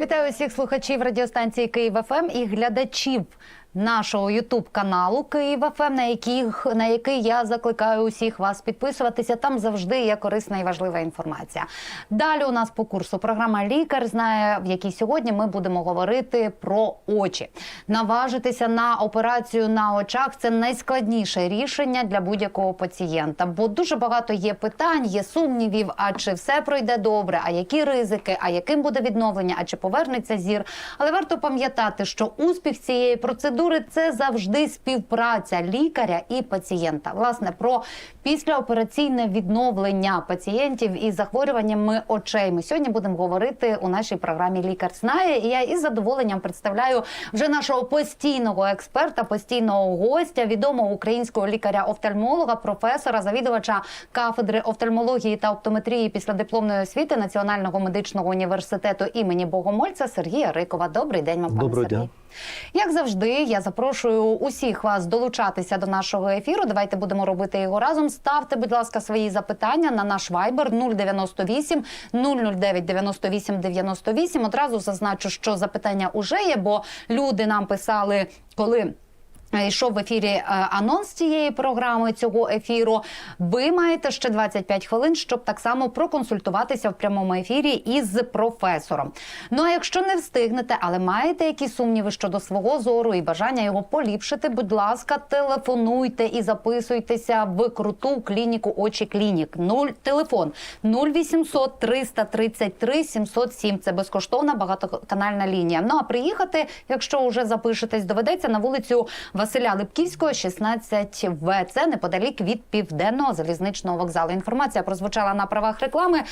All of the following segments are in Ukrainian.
Вітаю усіх слухачів радіостанції Київ ФМ і глядачів нашого Ютуб каналу Київ ФМ, на яких на який я закликаю усіх вас підписуватися. Там завжди є корисна і важлива інформація. Далі у нас по курсу програма Лікар знає, в якій сьогодні ми будемо говорити про очі. Наважитися на операцію на очах це найскладніше рішення для будь-якого пацієнта, бо дуже багато є питань, є сумнівів. А чи все пройде добре? А які ризики? А яким буде відновлення? А чи повернеться зір? Але варто пам'ятати, що успіх цієї процедури це завжди співпраця лікаря і пацієнта. Власне про післяопераційне відновлення пацієнтів із захворюваннями очей. Ми сьогодні будемо говорити у нашій програмі Лікар знає. І я із задоволенням представляю вже нашого постійного експерта, постійного гостя, відомого українського лікаря-офтальмолога, професора, завідувача кафедри офтальмології та оптометрії післядипломної освіти Національного медичного університету імені Богомольця Сергія Рикова. Добрий день, вам, пане Сергій. Як завжди, я запрошую усіх вас долучатися до нашого ефіру. Давайте будемо робити його разом. Ставте, будь ласка, свої запитання на наш вайбер 098 009 98 98. Одразу зазначу, що запитання уже є, бо люди нам писали, коли. Йшов в ефірі е, анонс цієї програми цього ефіру. Ви маєте ще 25 хвилин, щоб так само проконсультуватися в прямому ефірі із професором. Ну а якщо не встигнете, але маєте якісь сумніви щодо свого зору і бажання його поліпшити, будь ласка, телефонуйте і записуйтеся в круту клініку очі клінік. Нуль телефон 0800 333 707. Це безкоштовна багатоканальна лінія. Ну а приїхати, якщо вже запишетесь, доведеться на вулицю Василя Липківського, 16 В. Це неподалік від південного залізничного вокзалу. Інформація прозвучала на правах реклами.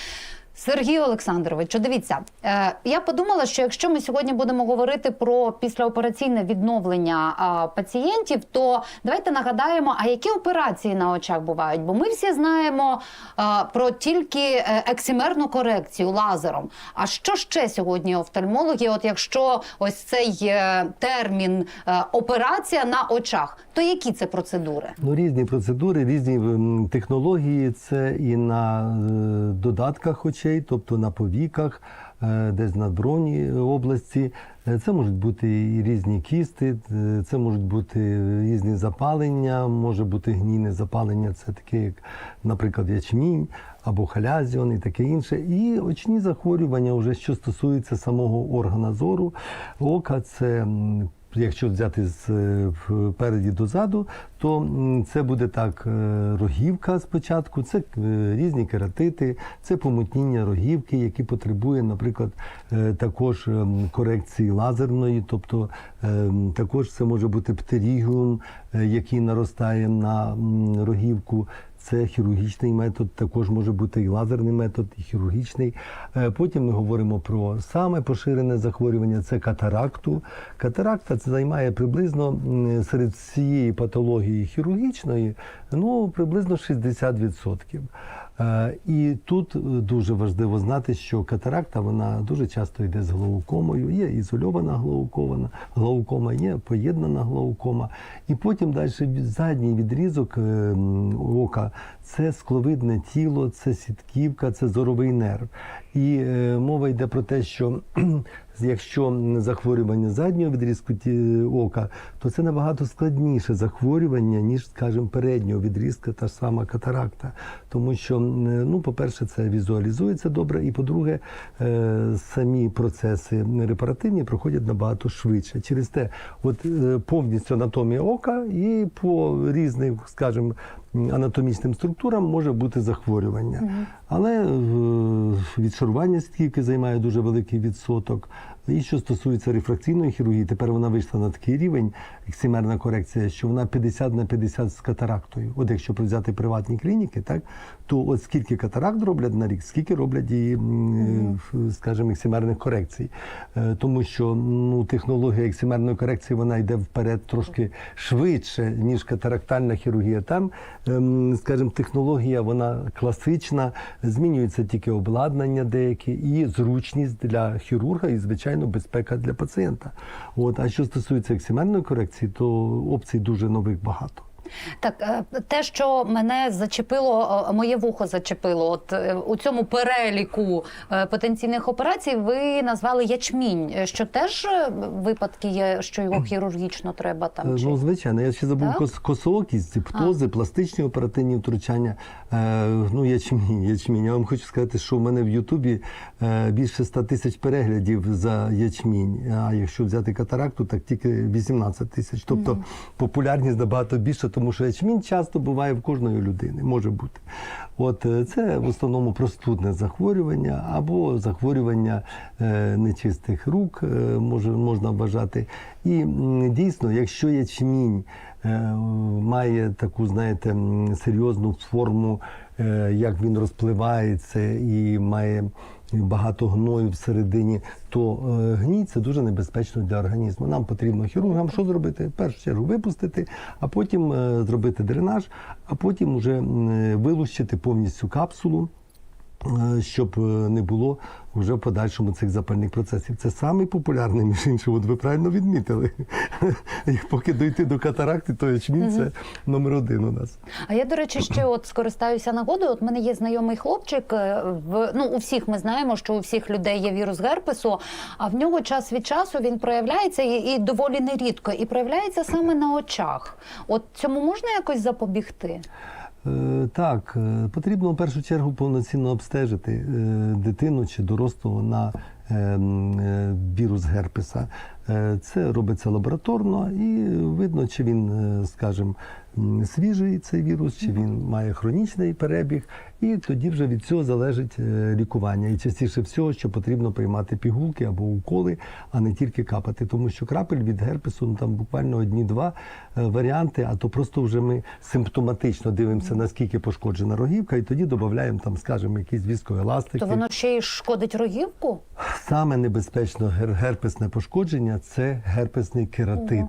Сергій Олександрович, дивіться, е, я подумала, що якщо ми сьогодні будемо говорити про післяопераційне відновлення е, пацієнтів, то давайте нагадаємо, а які операції на очах бувають? Бо ми всі знаємо е, про тільки е, ексимерну корекцію лазером. А що ще сьогодні офтальмологи? От якщо ось цей е, термін е, операція на очах, то які це процедури? Ну, різні процедури, різні технології. Це і на е, додатках очей, тобто на повіках, е, десь на броні області. Е, Це можуть бути і різні кісти, е, це можуть бути різні запалення, може бути гнійне запалення, це таке, як, наприклад, ячмінь або халязіон і таке інше. І очні захворювання, вже що стосується самого органа зору, ока, це. Якщо взяти з е, впереді дозаду, то це буде так е, рогівка спочатку, це е, різні кератити, це помутніння рогівки, які потребує, наприклад, також корекції лазерної, тобто також це може бути птерігіум, який наростає на рогівку. Це хірургічний метод, також може бути і лазерний метод, і хірургічний. Е, Потім ми говоримо про саме поширене захворювання це катаракту. Катаракта це займає приблизно серед всієї патології хірургічної, ну приблизно 60%. Е, І тут е, дуже важливо знати, що катаракта вона дуже часто йде з глаукомою. Є ізольована глаукома, глаукома, є поєднана глаукома. І потім далі задній відрізок е, ока це скловидне тіло, це сітківка, це зоровий нерв. І мова йде про те, що якщо захворювання заднього відрізку ті- ока, то це набагато складніше захворювання, ніж, скажімо, переднього відрізка, та ж сама катаракта. Тому що, ну, по-перше, це візуалізується добре, і по-друге, е, самі процеси репаративні проходять набагато швидше. Через те, от е, повністю анатомія ока і по різним, скажімо, анатомічним структурам може бути захворювання. Але е, відшарування стільки займає дуже великий відсоток. І що стосується рефракційної хірургії, тепер вона вийшла на такий рівень, ексимерна корекція, що вона 50 на 50 з катарактою. От якщо взяти приватні клініки, так то от скільки катаракт роблять на рік, скільки роблять і, скажімо, ексимерних корекцій. Е, Тому що ну, технологія ексимерної корекції вона йде вперед трошки швидше, ніж катарактальна хірургія. Там, ем, скажімо, технологія вона класична, змінюється тільки обладнання деякі і зручність для хірурга, і, звичайно, безпека для пацієнта. От, а що стосується ексимерної корекції, то опцій дуже нових багато. Так, е, те, що мене зачепило, е, моє вухо зачепило. От е, у цьому переліку потенційних операцій ви назвали ячмінь. Що теж випадки є, що його хірургічно треба там чи Ну, звичайно, я ще забув Так? кос- косоокість, птози, пластичні оперативні втручання. Ну, ячмінь, ячмінь. Я вам хочу сказати, що в мене в Ютубі більше 100 тисяч переглядів за ячмінь. А якщо взяти катаракту, так тільки 18 тисяч. Тобто популярність набагато більша, тому що ячмінь часто буває в кожної людини, може бути. От е, це в основному простудне захворювання або захворювання е, нечистих рук, е, може, можна вважати. І дійсно, якщо ячмінь має таку, знаєте, серйозну форму, як він розпливається і має багато гною всередині, то е, гній це дуже небезпечно для організму. Нам потрібно хірургам що зробити? Першу чергу випустити, а потім е, зробити дренаж, а потім вже е, вилущити повністю капсулу. Е, Щоб е, не було вже в подальшому цих запальних процесів. Це самий популярний, між іншим, от ви правильно відмітили. Як Поки дойти до катаракти, то ячмінь це номер один у нас. А я, до речі, ще от скористаюся нагодою. От мене є знайомий хлопчик. е, В ну у всіх ми знаємо, що у всіх людей є вірус герпесу, а в нього час від часу він проявляється і, і доволі нерідко, і проявляється саме на очах. От цьому можна якось запобігти? Е, Так, е, потрібно в першу чергу повноцінно обстежити е, дитину чи дорослого на вірус герпеса. Це робиться лабораторно і видно, чи він, скажімо, свіжий цей вірус, чи він має хронічний перебіг, і тоді вже від цього залежить е, лікування. І частіше всього, що потрібно приймати пігулки або уколи, а не тільки капати. Тому що крапель від герпесу ну, там буквально одні-два е, варіанти, а то просто вже ми симптоматично дивимося, наскільки пошкоджена рогівка, і тоді додаємо там, скажімо, якісь віскоеластики. То воно ще й шкодить рогівку? Саме небезпечно гер- герпесне пошкодження це герпесний кератит,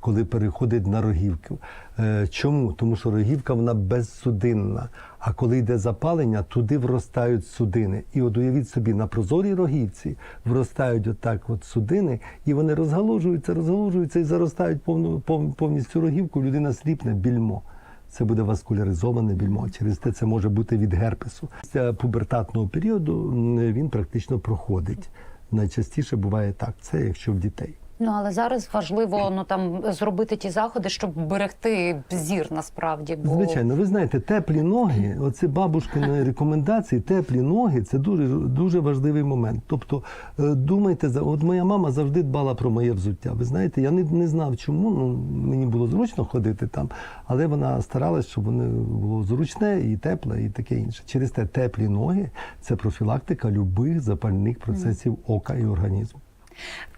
коли переходить на рогівку. Е, Чому? Тому що рогівка вона безсудинна. А коли йде запалення, туди вростають судини. І от уявіть собі, на прозорій рогівці вростають отак от судини, і вони розгалужуються, розгалужуються і заростають повну, повністю рогівку. Людина сліпне більмо. Це буде васкуляризоване більмо. Через те це може бути від герпесу. Після пубертатного періоду він практично проходить. Найчастіше буває так. Це якщо в дітей. Ну але зараз важливо ну там зробити ті заходи, щоб берегти зір насправді. Бо Звичайно, ви знаєте, теплі ноги, оце бабушкини рекомендації, теплі ноги це дуже дуже важливий момент. Тобто, е, думайте за от моя мама завжди дбала про моє взуття. Ви знаєте, я не, не знав, чому ну мені було зручно ходити там, але вона старалась, щоб воно було зручне і тепле, і таке інше. Через те теплі ноги це профілактика любих запальних процесів ока і організму.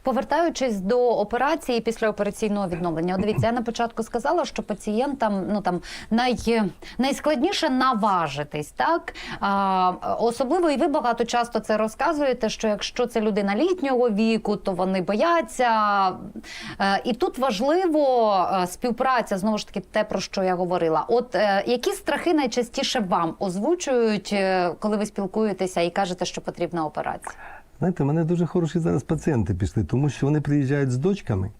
Повертаючись до операції післяопераційного відновлення, От дивіться, я на початку сказала, що пацієнтам ну там най, найскладніше наважитись, так а, особливо і ви багато часто це розказуєте. Що якщо це людина літнього віку, то вони бояться. Е, і тут важливо е, співпраця знову ж таки те, про що я говорила. От е, які страхи найчастіше вам озвучують, коли ви спілкуєтеся і кажете, що потрібна операція? Знаєте, в мене дуже хороші зараз пацієнти пішли, тому що вони приїжджають з дочками.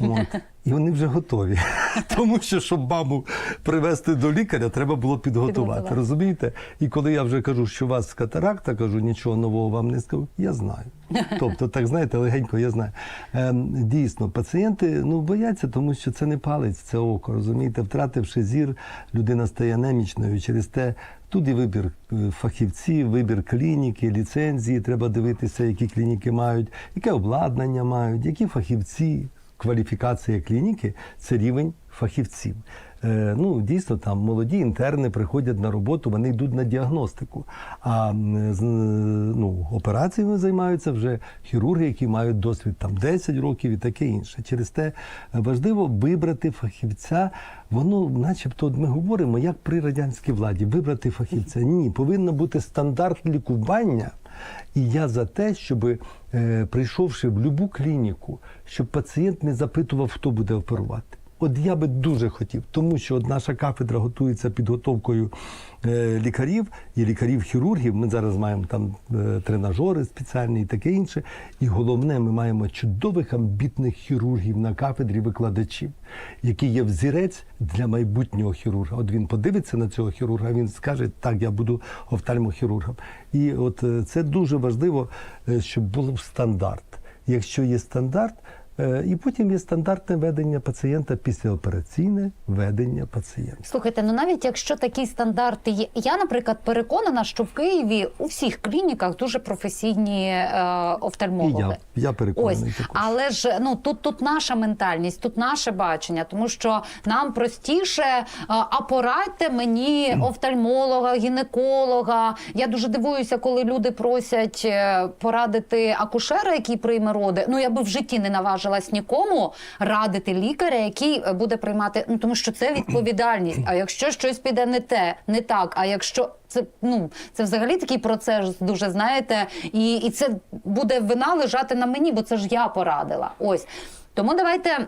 От, і вони вже готові. Тому що, щоб маму привезти до лікаря, треба було підготувати. Розумієте? І коли я вже кажу, що у вас катаракта, кажу, нічого нового вам не скажу, я знаю. Тобто, так знаєте, легенько я знаю. Ем, дійсно, пацієнти ну, бояться, тому що це не палець, це око. Розумієте, втративши зір, людина стає анемічною. Через те тут і вибір е, фахівців, вибір клініки, ліцензії. Треба дивитися, які клініки мають, яке обладнання мають, які фахівці. Кваліфікація клініки це рівень фахівців. Е, ну, дійсно, там молоді інтерни приходять на роботу, вони йдуть на діагностику. А ну, операціями займаються вже хірурги, які мають досвід там 10 років і таке інше. Через те важливо вибрати фахівця. Воно, начебто, ми говоримо, як при радянській владі, вибрати фахівця. Ні, повинен бути стандарт лікування. І я за те, щоб е, прийшовши в будь-яку клініку, щоб пацієнт не запитував, хто буде оперувати. От я би дуже хотів, тому що от наша кафедра готується підготовкою е, лікарів і лікарів-хірургів. Ми зараз маємо там е, тренажери спеціальні і таке інше. І головне, ми маємо чудових амбітних хірургів на кафедрі, викладачів, які є взірець для майбутнього хірурга. От він подивиться на цього хірурга, він скаже, так, я буду офтальмохірургом. І от е, це дуже важливо, щоб був стандарт. Якщо є стандарт, і потім є стандартне ведення пацієнта післяопераційне ведення пацієнта. Слухайте, ну навіть якщо такі стандарти є, я, наприклад, переконана, що в Києві у всіх клініках дуже професійні е, І офтальмологи. я, я Ось, також. але ж ну тут, тут наша ментальність, тут наше бачення, тому що нам простіше е, а порадьте мені офтальмолога, гінеколога. Я дуже дивуюся, коли люди просять е, порадити акушера, який прийме роди. Ну я би в житті не наважилась нікому радити лікаря, який е, буде приймати. Ну тому що це відповідальність. А якщо щось піде не те, не так. А якщо це ну це взагалі такий процес, дуже знаєте, і, і це буде вина лежати на мені, бо це ж я порадила. Ось тому давайте.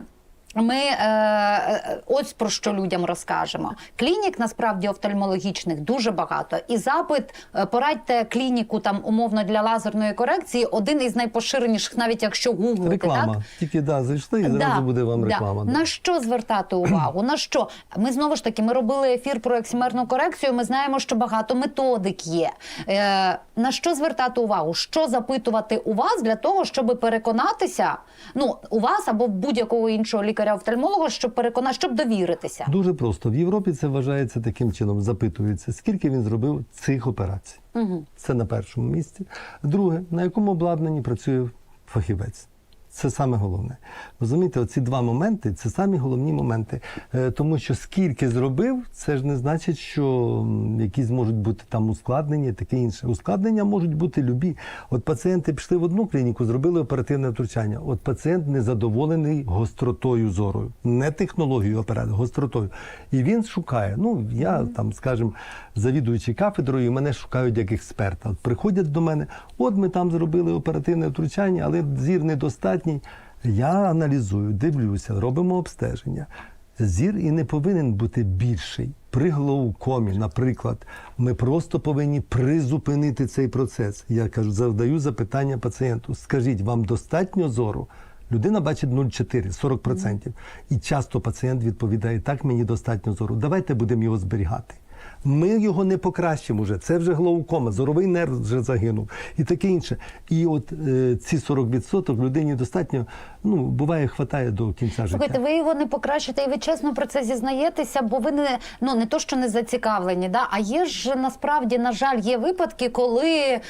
Ми е, е, ось про що людям розкажемо. Клінік насправді офтальмологічних дуже багато. І запит е, порадьте клініку там умовно для лазерної корекції. Один із найпоширеніших, навіть якщо гуглити, Реклама. так Тільки да, зайшли і зразу буде вам реклама. Да. На що звертати увагу? На що? Ми знову ж таки ми робили ефір про ексимерну корекцію. Ми знаємо, що багато методик є. Е, на що звертати увагу? Що запитувати у вас для того, щоб переконатися? Ну, у вас або будь-якого іншого лікаря-офтальмолога, щоб переконати, щоб довіритися. Дуже просто. В Європі це вважається таким чином, запитується, скільки він зробив цих операцій. Угу. Це на першому місці. Друге, на якому обладнанні працює фахівець. Це саме головне. Розумієте, оці два моменти це самі головні моменти. Е, Тому що скільки зробив, це ж не значить, що якісь можуть бути там ускладнення, таке інше. Ускладнення можуть бути любі. От пацієнти пішли в одну клініку, зробили оперативне втручання. От пацієнт незадоволений гостротою зору, не технологією операції, гостротою. І він шукає. Ну, я там, скажімо, завідуючий кафедрою, мене шукають як експерта. От приходять до мене, от ми там зробили оперативне втручання, але зір недостатній. Я аналізую, дивлюся, робимо обстеження. Зір і не повинен бути більший. При глаукомі, наприклад, ми просто повинні призупинити цей процес. Я кажу, завдаю запитання пацієнту: скажіть, вам достатньо зору? Людина бачить 0,4, 40%. І часто пацієнт відповідає: так, мені достатньо зору. Давайте будемо його зберігати. Ми його не покращимо вже. Це вже глаукома, зоровий нерв вже загинув і таке інше. І от е, ці 40% людині достатньо, ну буває, хватає до кінця Слухайте, життя. ви його не покращите, і ви чесно про це зізнаєтеся, бо ви не ну не то, що не зацікавлені, да а є ж насправді, на жаль, є випадки, коли е,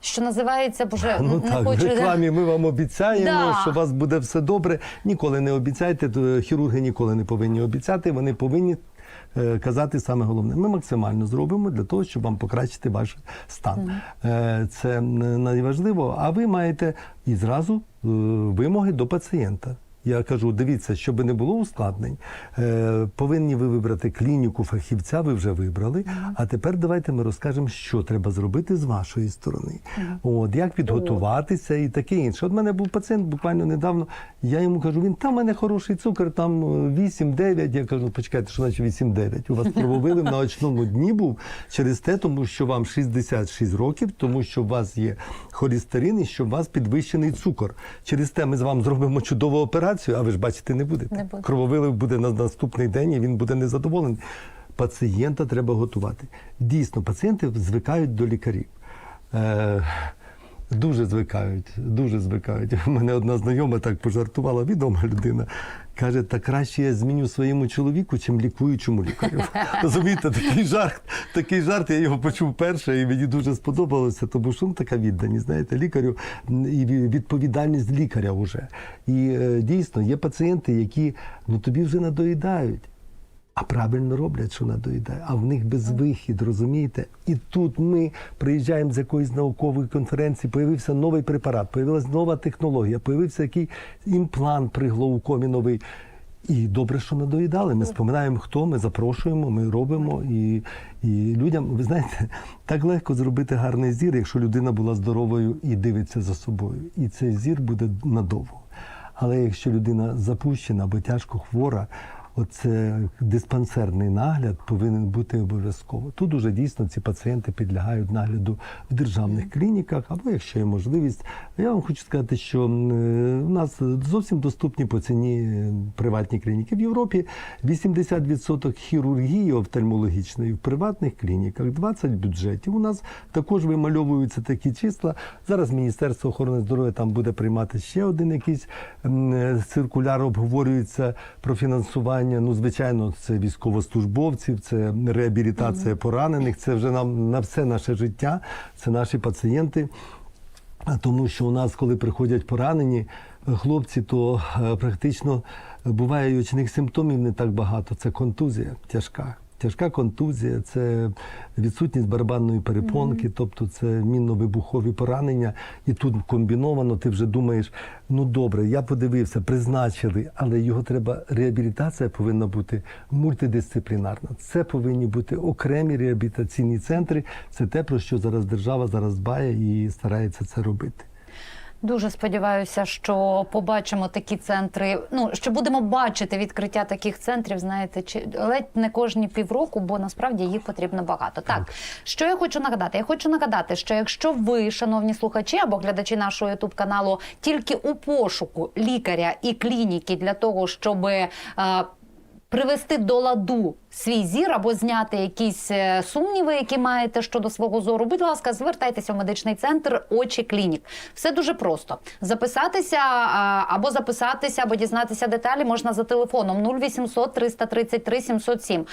що називається, боже Ну не так, хочу в рекламі ми вам обіцяємо, Да. що у вас буде все добре. Ніколи не обіцяйте. то Хірурги ніколи не повинні обіцяти. Вони повинні е, казати саме головне. Ми максимально зробимо для того, щоб вам покращити ваш стан. Е, Це найважливо. А ви маєте і зразу е, вимоги до пацієнта. Я кажу, дивіться, щоб не було ускладнень, е, повинні ви вибрати клініку фахівця, ви вже вибрали. А тепер давайте ми розкажемо, що треба зробити з вашої сторони. От як підготуватися і таке інше. От мене був пацієнт буквально недавно. Я йому кажу, він там мене хороший цукор, там е, 8-9. Я кажу, почекайте, що значить 8-9? У вас крововилив на очному дні був через те, тому що вам 66 років, тому що у вас є холестерин і що у вас підвищений цукор. Через те ми з вами зробимо чудову операцію, а ви ж бачити не будете. Не буде. Крововилив буде на наступний день, і він буде незадоволений. Пацієнта треба готувати. Дійсно, пацієнти звикають до лікарів. Е, Дуже звикають, дуже звикають. У мене одна знайома так пожартувала, відома людина. Каже, та краще я зміню своєму чоловіку, чим лікуючому лікарю. Розумієте, такий жарт, такий жарт, я його почув перше, і мені дуже сподобалося, тому що ну, така відданість, знаєте, лікарю і відповідальність лікаря вже. І е, дійсно є пацієнти, які ну тобі вже надоїдають. А правильно роблять, що надоїдає, а в них безвихід, розумієте? І тут ми приїжджаємо з якоїсь наукової конференції, появився новий препарат, появилася нова технологія, появився який імплант при глаукомі новий. І добре, що надоїдали. Ми споминаємо, хто ми запрошуємо, ми робимо. І, і людям, ви знаєте, так легко зробити гарний зір, якщо людина була здоровою і дивиться за собою. І цей зір буде надовго. Але якщо людина запущена або тяжко хвора, оце диспансерний нагляд повинен бути обов'язково. Тут уже дійсно ці пацієнти підлягають нагляду в державних клініках, або якщо є можливість. Я вам хочу сказати, що е, у нас зовсім доступні по ціні е, приватні клініки. В Європі 80% хірургії офтальмологічної в приватних клініках, 20% бюджетів. У нас також вимальовуються такі числа. Зараз Міністерство охорони здоров'я там буде приймати ще один якийсь е, циркуляр, обговорюється про фінансування. Ну, звичайно, це військовослужбовців, це реабілітація поранених. Це вже нам на все наше життя. Це наші пацієнти. Тому що у нас, коли приходять поранені е, хлопці, то е, практично буває очних симптомів не так багато. Це контузія тяжка. Тяжка контузія, це відсутність барабанної перепонки, тобто це мінно-вибухові поранення. І тут комбіновано ти вже думаєш, ну добре, я подивився, призначили, але його треба, реабілітація повинна бути мультидисциплінарна. Це повинні бути окремі реабілітаційні центри. Це те, про що зараз держава зараз дбає і старається це робити. Дуже сподіваюся, що побачимо такі центри. Ну що будемо бачити відкриття таких центрів, знаєте, чи ледь не кожні півроку, бо насправді їх потрібно багато. Так що я хочу нагадати? Я хочу нагадати, що якщо ви, шановні слухачі або глядачі нашого ютуб каналу, тільки у пошуку лікаря і клініки для того, щоб е, привести до ладу свій зір або зняти якісь е, сумніви, які маєте щодо свого зору, будь ласка, звертайтеся в медичний центр очі клінік. Все дуже просто. Записатися або записатися, або дізнатися деталі можна за телефоном 0800 333 707.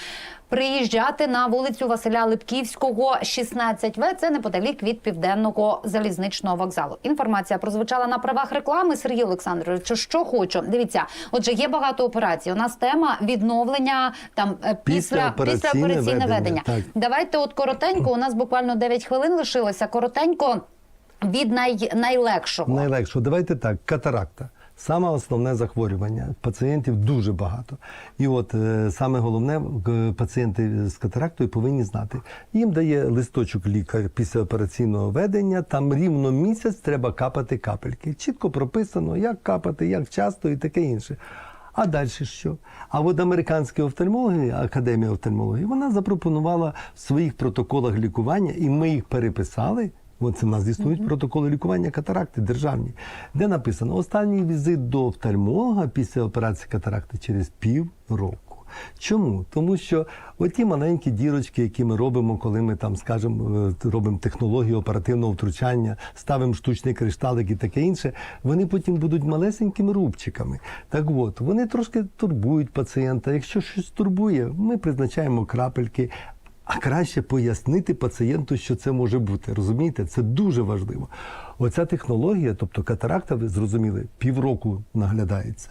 Приїжджати на вулицю Василя Липківського, 16В. Це неподалік від південного залізничного вокзалу. Інформація прозвучала на правах реклами. Сергій Олександрович, що хочу. Дивіться, отже, є багато операцій. У нас тема відновлення там е, після Післяопераційне післяопераційне ведення, так. Давайте, от коротенько. У нас буквально 9 хвилин лишилося. Коротенько від най, найлегшого. Найлегше, давайте так, катаракта. Саме основне захворювання. Пацієнтів дуже багато. І от е, саме головне, е, пацієнти з катарактою повинні знати. Їм дає листочок лікар після операційного ведення, там рівно місяць треба капати капельки. Чітко прописано, як капати, як часто і таке інше. А далі що? А от американські офтальмологи, Академія офтальмології, вона запропонувала в своїх протоколах лікування, і ми їх переписали. От це в нас існують протоколи лікування катаракти державні, де написано останній візит до офтальмолога після операції катаракти через пів року. Чому? Тому що оті маленькі дірочки, які ми робимо, коли ми там, скажімо, е, робимо технологію оперативного втручання, ставимо штучний кришталик і таке інше, вони потім будуть малесенькими рубчиками. Так от, вони трошки турбують пацієнта. Якщо щось турбує, ми призначаємо крапельки. А краще пояснити пацієнту, що це може бути. Розумієте, це дуже важливо. Оця технологія, тобто катаракта, ви зрозуміли, півроку наглядається.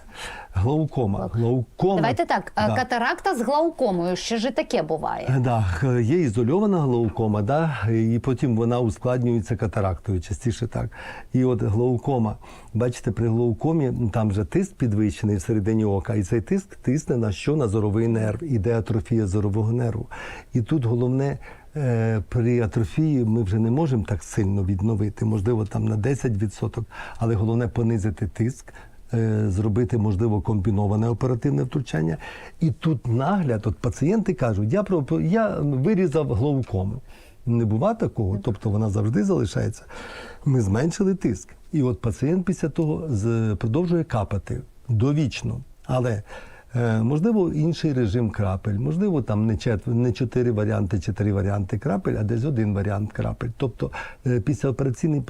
Глаукома. Глаукома. Давайте так. Да. Катаракта з глаукомою. Ще ж і таке буває. Да, є ізольована глаукома, да, і потім вона ускладнюється катарактою, частіше так. І от глаукома, бачите, при глаукомі там же тиск підвищений всередині ока, і цей тиск тисне на що? На зоровий нерв, іде атрофія зорового нерву. І тут головне. Е, При атрофії ми вже не можемо так сильно відновити, можливо, там на 10%, але головне понизити тиск, е, зробити, можливо, комбіноване оперативне втручання. І тут нагляд, от пацієнти кажуть, я про я вирізав глаукому. Не бува такого, тобто вона завжди залишається. Ми зменшили тиск. І от пацієнт після того продовжує капати довічно. Але можливо інший режим крапель, можливо, там не чет, не чотири варіанти, чи три варіанти крапель, а десь один варіант крапель. Тобто е, післяопераційний е,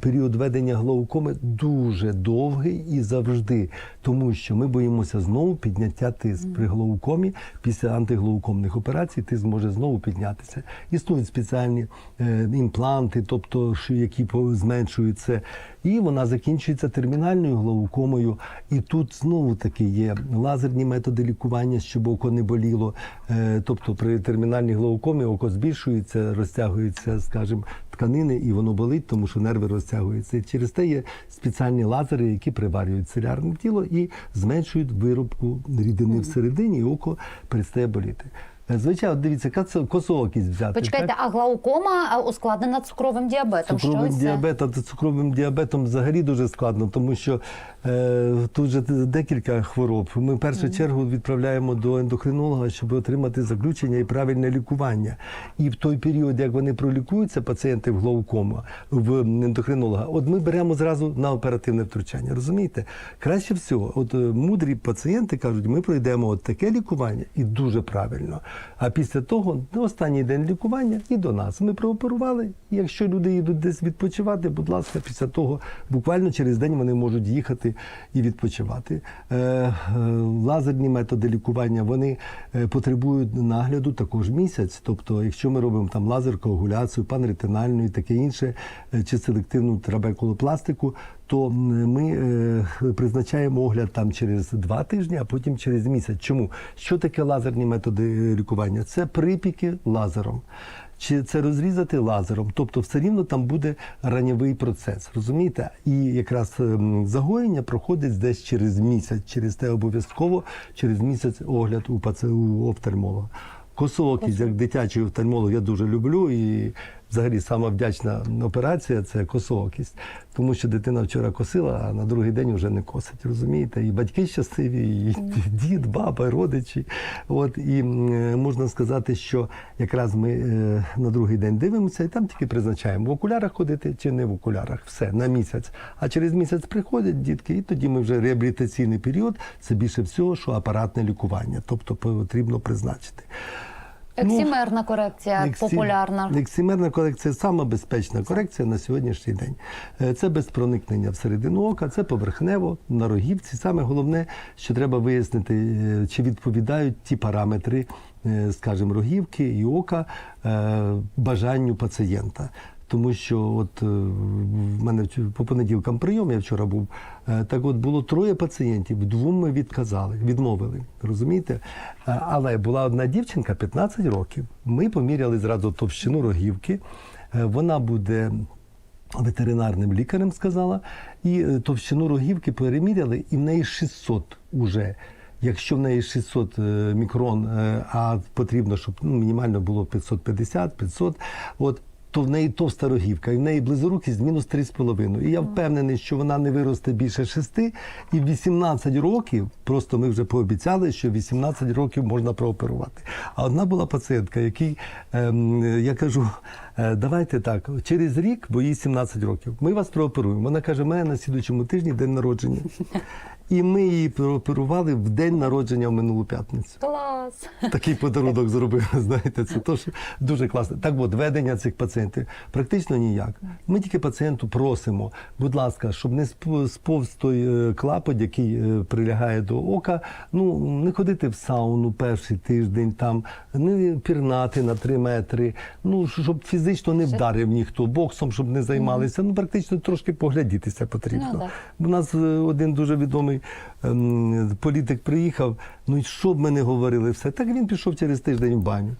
період ведення глаукоми дуже довгий і завжди, тому що ми боїмося знову підняття тиск при глаукомі. Після антиглаукомних операцій тиск може знову піднятися. Існують спеціальні е, імпланти, тобто які зменшують це. І вона закінчується термінальною глаукомою. І тут знову таки є лазерні методи лікування, щоб око не боліло. Е, Тобто при термінальній глаукомі око збільшується, розтягується, скажімо, тканини, і воно болить, тому що нерви розтягуються. І через те є спеціальні лазери, які приварюють целярне тіло і зменшують виробку рідини всередині, і око перестає боліти. Звичайно, дивіться, косоокість взяти. Почекайте, так? а глаукома ускладнена цукровим діабетом. Цукровим Що діабетом та цукровим діабетом взагалі дуже складно, тому що е, тут же декілька хвороб. Ми в першу чергу відправляємо до ендокринолога, щоб отримати заключення і правильне лікування. І в той період, як вони пролікуються, пацієнти в глаукому, в ендокринолога, от ми беремо зразу на оперативне втручання. Розумієте? Краще всього, от е, мудрі пацієнти кажуть, ми пройдемо от таке лікування і дуже правильно. А після того, на останній день лікування і до нас. Ми прооперували. Якщо люди їдуть десь відпочивати, будь ласка, після того буквально через день вони можуть їхати і відпочивати. Е, е, лазерні методи лікування вони е, потребують нагляду також місяць. Тобто, якщо ми робимо там лазер, коагуляцію, панретинальну і таке інше, чи селективну трабекулопластику, то ми е, призначаємо огляд там через два тижні, а потім через місяць. Чому? Що таке лазерні методи лікування? Це припіки лазером. Чи це розрізати лазером, тобто все рівно там буде ранньовий процес, розумієте? І якраз ем, загоєння проходить десь через місяць, через те обов'язково через місяць огляд у паці... у офтальмолога. Косоокість, як дитячий офтальмолог, я дуже люблю і взагалі сама вдячна операція це косоокість. Тому що дитина вчора косила, а на другий день вже не косить. Розумієте? І батьки щасливі, і дід, баба, родичі. От і е, можна сказати, що якраз ми е, на другий день дивимося і там тільки призначаємо в окулярах ходити чи не в окулярах. Все на місяць. А через місяць приходять дітки, і тоді ми вже реабілітаційний період. Це більше всього, що апаратне лікування, тобто потрібно призначити. Ексімерна корекція Ексі- популярна. Ексімерна корекція сама безпечна корекція на сьогоднішній день. Е, Це без проникнення всередину ока, це поверхнево, на рогівці. Саме головне, що треба вияснити, е, чи відповідають ті параметри, е, скажімо, рогівки і ока бажанню пацієнта. Тому що от е, в мене по понеділкам прийом, я вчора був. е, Так от було троє пацієнтів, двом ми відказали, відмовили. Розумієте? Е, Але була одна дівчинка 15 років. Ми поміряли зразу товщину рогівки. Вона буде ветеринарним лікарем, сказала, і товщину рогівки переміряли, і в неї 600 уже. Якщо в неї 600 е, мікрон, а потрібно, щоб ну, мінімально було 550-500, от, то в неї товста рогівка, і в неї близорукість мінус 3,5. І я впевнений, що вона не виросте більше 6, і в 18 років, просто ми вже пообіцяли, що 18 років можна прооперувати. А одна була пацієнтка, якій ем, я кажу, «Е, давайте так, через рік, бо їй 17 років, ми вас прооперуємо. Вона каже, у мене на слідучому тижні день народження. І ми її прооперували в день народження в минулу п'ятницю. Клас. Такий подарунок зробили, знаєте, це теж дуже класно. Так от, ведення цих пацієнтів практично ніяк. Ми тільки пацієнту просимо, будь ласка, щоб не сповз той е, клапоть, який е, прилягає до ока, ну, не ходити в сауну перший тиждень, там, не пірнати на три метри, ну, щоб фізично не вдарив ніхто, боксом, щоб не займалися, ну, практично трошки поглядітися потрібно. Ну. У нас е, один дуже відомий ем, політик приїхав. Ну і що б ми не говорили все? Так він пішов через тиждень в баню.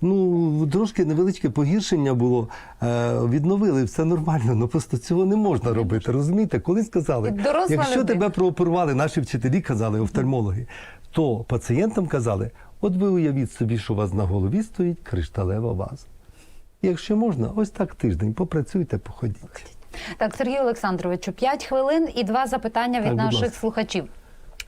Ну, трошки невеличке погіршення було. Е, відновили, все нормально. Ну просто цього не можна робити. Розумієте, коли сказали, Доросла якщо людина. тебе прооперували, наші вчителі казали, офтальмологи, то пацієнтам казали: от ви уявіть собі, що у вас на голові стоїть кришталева ваза. Якщо можна, ось так тиждень попрацюйте, походіть. Так, Сергію Олександровичу, 5 хвилин і два запитання від Так, наших слухачів.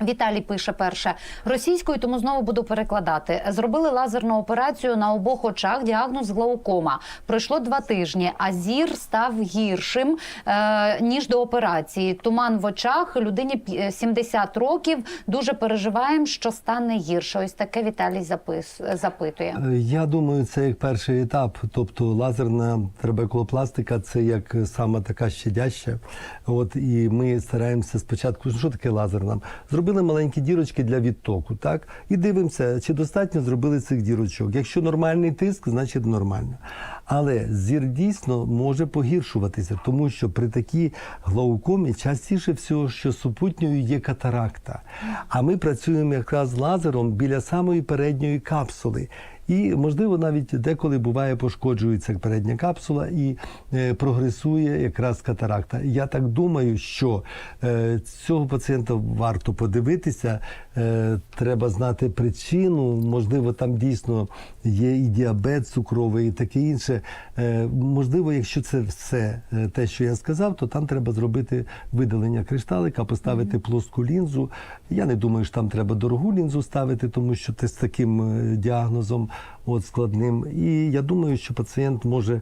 Віталій пише перше російською, тому знову буду перекладати. Зробили лазерну операцію на обох очах. Діагноз глаукома. Пройшло два тижні, а зір став гіршим е, ніж до операції. Туман в очах людині пі- 70 років. Дуже переживаємо, що стане гірше. Ось таке Віталій запис запитує. Е, Я думаю, це як перший етап. Тобто лазерна трабекулопластика це як саме така щадяща. От і ми стараємося спочатку, що таке лазерна? Зробили маленькі дірочки для відтоку, так? І дивимося, чи достатньо зробили цих дірочок. Якщо нормальний тиск, значить нормально. Але зір дійсно може погіршуватися, тому що при такій глаукомі частіше всього, що супутньою є катаракта. А ми працюємо якраз лазером біля самої передньої капсули. І можливо навіть деколи буває пошкоджується передня капсула і е, прогресує якраз катаракта. Я так думаю, що е, цього пацієнта варто подивитися. Е, треба знати причину. Можливо, там дійсно є і діабет цукровий, і таке інше. Е, можливо, якщо це все е, те, що я сказав, то там треба зробити видалення кришталика, поставити плоску лінзу. Я не думаю, що там треба дорогу лінзу ставити, тому що ти з таким діагнозом от складним. І я думаю, що пацієнт може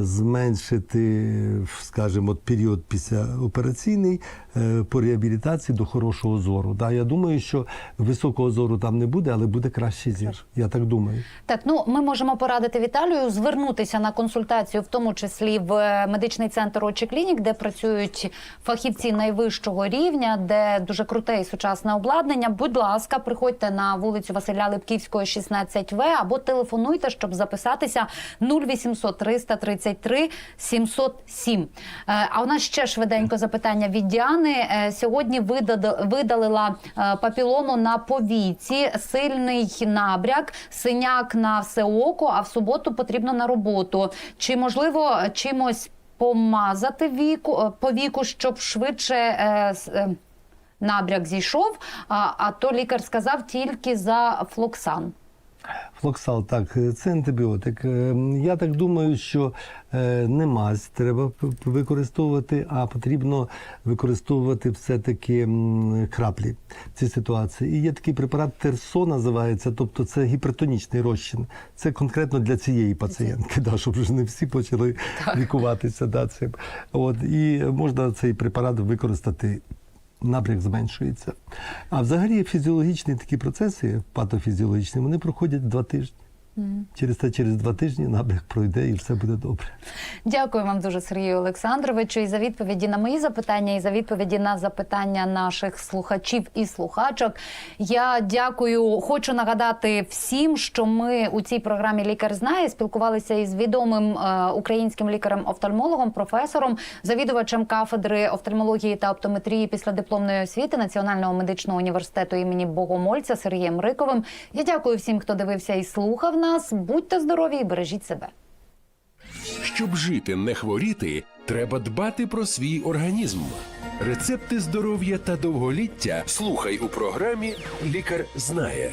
зменшити, скажімо, період післяопераційний е, по реабілітації до хорошого зору. Да, я думаю, що високого зору там не буде, але буде кращий зір. Я так думаю. Так, ну ми можемо порадити Віталію звернутися на консультацію, в тому числі в е, медичний центр очі клінік, де працюють фахівці найвищого рівня, де дуже круте і сучасне обладнання. Будь ласка, приходьте на вулицю Василя Липківського, 16В, або телефонуйте, щоб записатися 0800 333 707. Е, А у нас ще швиденько запитання від Діани. Е, Сьогодні видалила е, папілому на повіці, сильний набряк, синяк на все око, а в суботу потрібно на роботу. Чи можливо чимось помазати віку по віку, щоб швидше набряк зійшов? А, а то лікар сказав тільки за флоксан. Флоксал, так, е, це антибіотик. Е, Я так думаю, що е, не мазь треба використовувати, а потрібно використовувати все-таки краплі в цій ситуації. І є такий препарат Терсо називається, тобто це гіпертонічний розчин. Це конкретно для цієї пацієнтки, да, щоб вже не всі почали лікуватися да, цим. От, і можна цей препарат використати набряк зменшується. А взагалі фізіологічні такі процеси, патофізіологічні, вони проходять два тижні. Через те, через два тижні набряк пройде і все буде добре. Дякую вам дуже, Сергію Олександровичу, і за відповіді на мої запитання, і за відповіді на запитання наших слухачів і слухачок. Я дякую. Хочу нагадати всім, що ми у цій програмі Лікар знає спілкувалися із відомим е, українським лікарем-офтальмологом, професором, завідувачем кафедри офтальмології та оптометрії після дипломної освіти Національного медичного університету імені Богомольця Сергієм Риковим. Я дякую всім, хто дивився і слухав нас. Будьте здорові і бережіть себе. Щоб жити, не хворіти, треба дбати про свій організм. Рецепти здоров'я та довголіття слухай у програмі Лікар знає